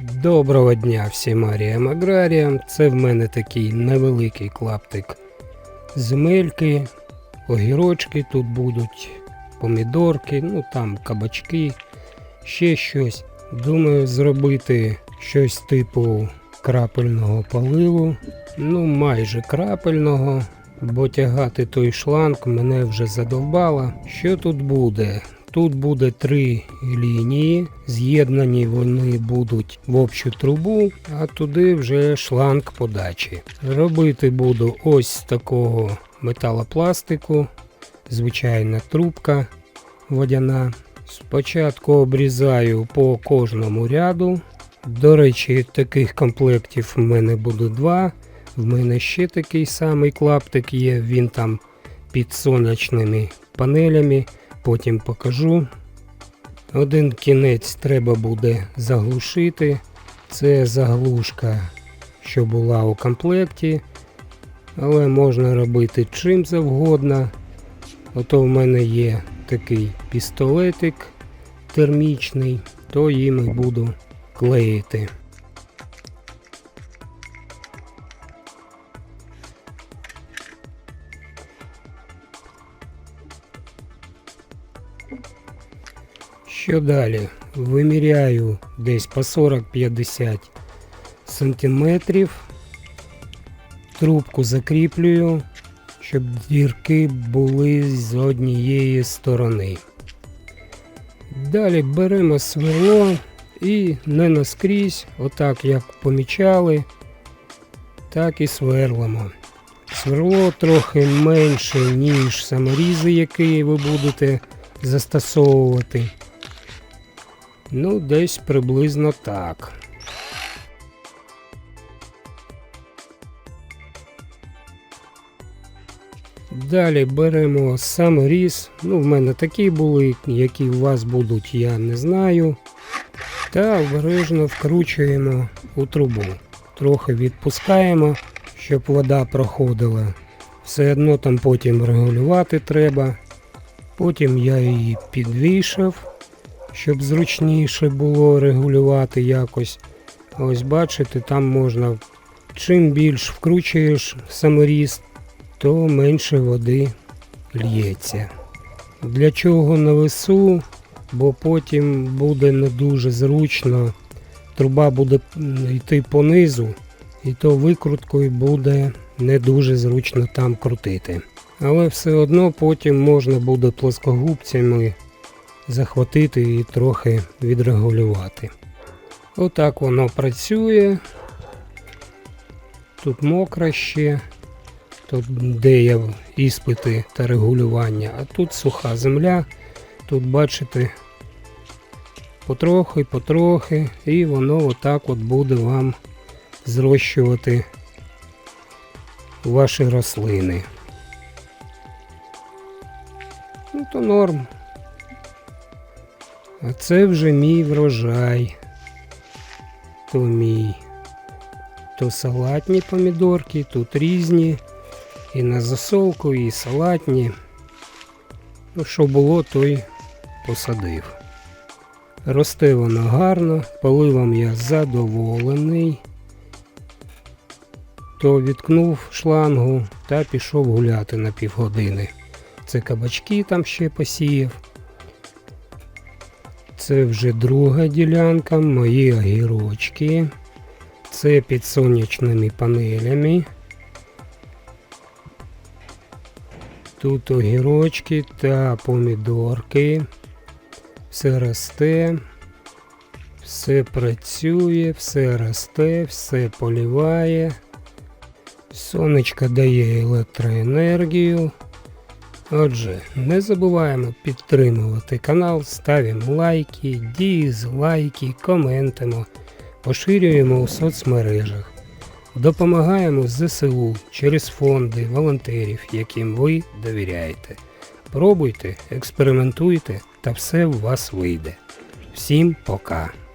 Доброго дня всім аріям аграріям. Це в мене такий невеликий клаптик земельки, огірочки тут будуть, помідорки, ну там кабачки, ще щось. Думаю зробити щось типу крапельного поливу. Ну, майже крапельного, бо тягати той шланг мене вже задовбало. Що тут буде? Тут буде три лінії, з'єднані вони будуть в общу трубу, а туди вже шланг подачі. Робити буду ось з такого металопластику, звичайна трубка водяна. Спочатку обрізаю по кожному ряду. До речі, таких комплектів в мене буде два. В мене ще такий самий клаптик є, він там під сонячними панелями потім покажу. Один кінець треба буде заглушити. Це заглушка, що була у комплекті, але можна робити чим завгодно. Ото в мене є такий пістолетик термічний, то їм і буду клеїти. Що далі? Виміряю десь по 40-50 сантиметрів. Трубку закріплюю, щоб дірки були з однієї сторони. Далі беремо сверло і не наскрізь, отак як помічали, так і сверлимо. Сверло трохи менше, ніж саморізи, які ви будете застосовувати. Ну, десь приблизно так. Далі беремо саморіз. Ну, в мене такі були, які у вас будуть, я не знаю. Та обережно вкручуємо у трубу. Трохи відпускаємо, щоб вода проходила. Все одно там потім регулювати треба. Потім я її підвішав щоб зручніше було регулювати якось. Ось бачите, там можна чим більш вкручуєш саморіз, то менше води лється. Для чого на весу, бо потім буде не дуже зручно. Труба буде йти понизу, і то викруткою буде не дуже зручно там крутити. Але все одно потім можна буде плоскогубцями захватити і трохи відрегулювати. Отак воно працює. Тут мокро ще, тут де є іспити та регулювання, а тут суха земля. Тут бачите потрохи, потрохи, і воно отак от буде вам зрощувати ваші рослини. Ну то норм. А це вже мій врожай. То мій. То салатні помідорки, тут різні. І на засолку, і салатні. Ну, що було, то й посадив. Росте воно гарно, поливом я задоволений. То відкнув шлангу та пішов гуляти на півгодини. Це кабачки там ще посіяв. Це вже друга ділянка, мої огірочки. Це під сонячними панелями. Тут огірочки та помідорки. Все росте, все працює, все росте, все поліває. Сонечко дає електроенергію. Отже, не забуваємо підтримувати канал, ставимо лайки, дізлайки, коментимо, поширюємо у соцмережах, допомагаємо ЗСУ через фонди волонтерів, яким ви довіряєте. Пробуйте, експериментуйте та все у вас вийде. Всім пока!